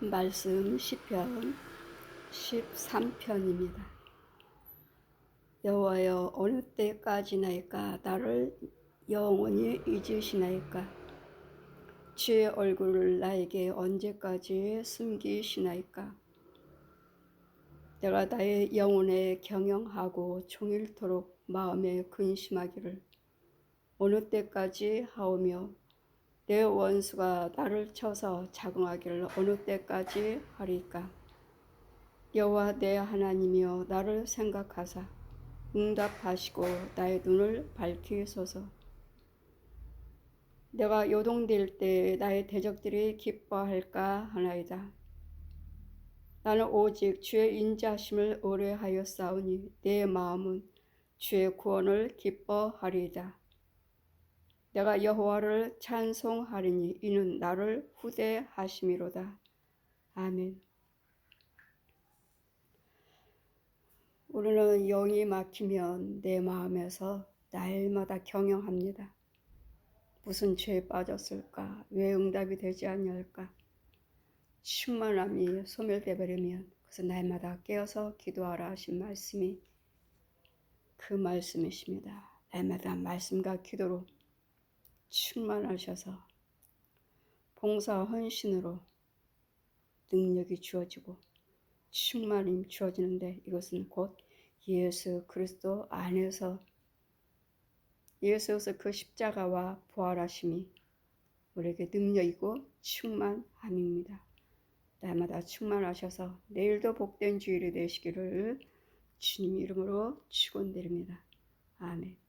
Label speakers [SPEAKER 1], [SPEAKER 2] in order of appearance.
[SPEAKER 1] 말씀 시편 13편입니다. 여호와여 어느 때까지나이까? 나를 영원히 잊으시나이까? 주의 얼굴을 나에게 언제까지 숨기시나이까? 내가 나의 영혼에 경영하고 종일토록 마음에 근심하기를 어느 때까지 하오며 내 원수가 나를 쳐서 자긍하기를 어느 때까지 하리까? 여호와 내 하나님이여 나를 생각하사. 응답하시고 나의 눈을 밝히소서. 내가 요동될 때 나의 대적들이 기뻐할까 하나이다. 나는 오직 주의 인자심을 의뢰하여 싸우니 내 마음은 주의 구원을 기뻐하리이다 내가 여호와를 찬송하리니 이는 나를 후대하심이로다. 아멘. 우리는 영이 막히면 내 마음에서 날마다 경영합니다. 무슨 죄에 빠졌을까? 왜 응답이 되지 않을까? 충만함이 소멸돼 버리면 그래서 날마다 깨어서 기도하라 하신 말씀이 그 말씀이십니다. 날마다 말씀과 기도로 충만하셔서 봉사 헌신으로 능력이 주어지고 충만함이 주어지는데 이것은 곧 예수 그리스도 안에서 예수에서 그 십자가와 부활하심이 우리에게 능력이고 충만함입니다. 날마다 충만하셔서 내일도 복된 주일이 되시기를 주님 이름으로 축원드립니다. 아멘.